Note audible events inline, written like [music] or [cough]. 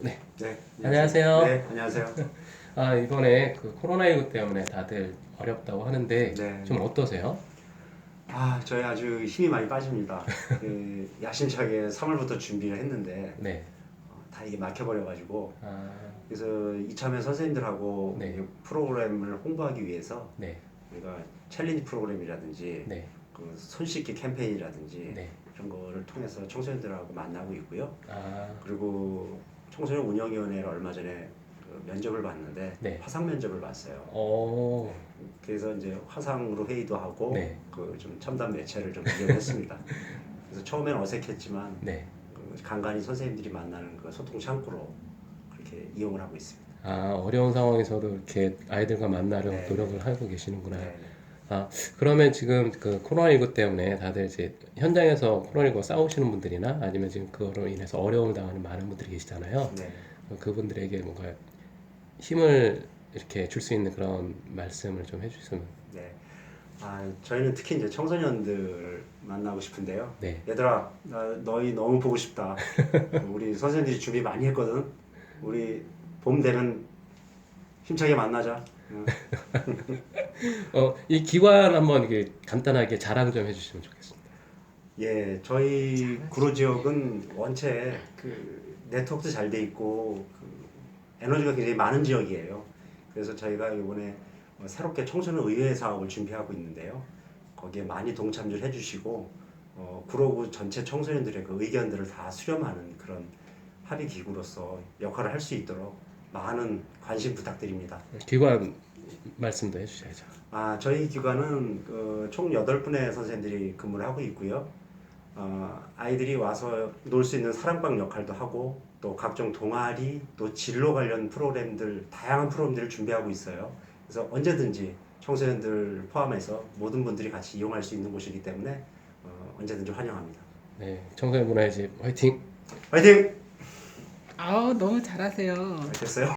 네. 네. 안녕하세요. 네, 안녕하세요. [laughs] 아 이번에 그 코로나19 때문에 다들 어렵다고 하는데 네. 좀 어떠세요? 아, 저희 아주 힘이 많이 빠집니다. [laughs] 그 야심차게 3월부터 준비를 했는데 네. 어, 다 이게 막혀버려가지고 아, 그래서 이참에 선생님들하고 네. 이 프로그램을 홍보하기 위해서 네. 우리가 챌린지 프로그램이라든지 네. 그 손씻기 캠페인이라든지 네. 이런 거를 통해서 청소년들하고 만나고 있고요. 아, 그리고 청소년 운영위원회를 얼마 전에 그 면접을 봤는데 네. 화상 면접을 봤어요. 어, 그래서 이제 화상으로 회의도 하고 네. 그 좀 첨단 매체를 좀 이용했습니다. [laughs] 그래서 처음엔 어색했지만 네. 그 간간히 선생님들이 만나는 그 소통 창구로 그렇게 이용을 하고 있습니다. 아 어려운 상황에서도 이렇게 아이들과 만나려고 네. 노력을 하고 계시는구나. 네. 아 그러면 지금 그 코로나19 때문에 다들 이제 현장에서 코로나19와 싸우시는 분들이나 아니면 지금 그거로 인해서 어려움을 당하는 많은 분들이 계시잖아요. 네. 그분들에게 뭔가 힘을 이렇게 줄 수 있는 그런 말씀을 좀 해주시면. 네. 아, 저희는 특히 이제 청소년들을 만나고 싶은데요. 네. 얘들아, 나 너희 너무 보고 싶다. [laughs] 우리 선생님들이 준비 많이 했거든. 우리 봄 되면 힘차게 만나자. 응. [laughs] 어, 이 기관 한번 이게 간단하게 자랑 좀 해주시면 좋겠습니다. 예, 저희 구로 지역은 원체 그 네트워크도 잘 돼 있고 그 에너지가 굉장히 많은 지역이에요. 그래서 저희가 이번에 어, 새롭게 청소년 의회 사업을 준비하고 있는데요. 거기에 많이 동참을 해주시고 어, 구로구 전체 청소년들의 그 의견들을 다 수렴하는 그런 합의 기구로서 역할을 할 수 있도록 많은 관심 부탁드립니다. 기관 말씀도 해주셔야죠. 아, 저희 기관은 그, 총 8분의 선생님들이 근무를 하고 있고요. 어, 아이들이 와서 놀 수 있는 사랑방 역할도 하고 또 각종 동아리 또 진로 관련 프로그램들 다양한 프로그램들을 준비하고 있어요. 그래서 언제든지 청소년들 포함해서 모든 분들이 같이 이용할 수 있는 곳이기 때문에 어, 언제든지 환영합니다. 네, 청소년 문화의 집 화이팅! 화이팅! 아우 너무 잘하세요. 됐어요?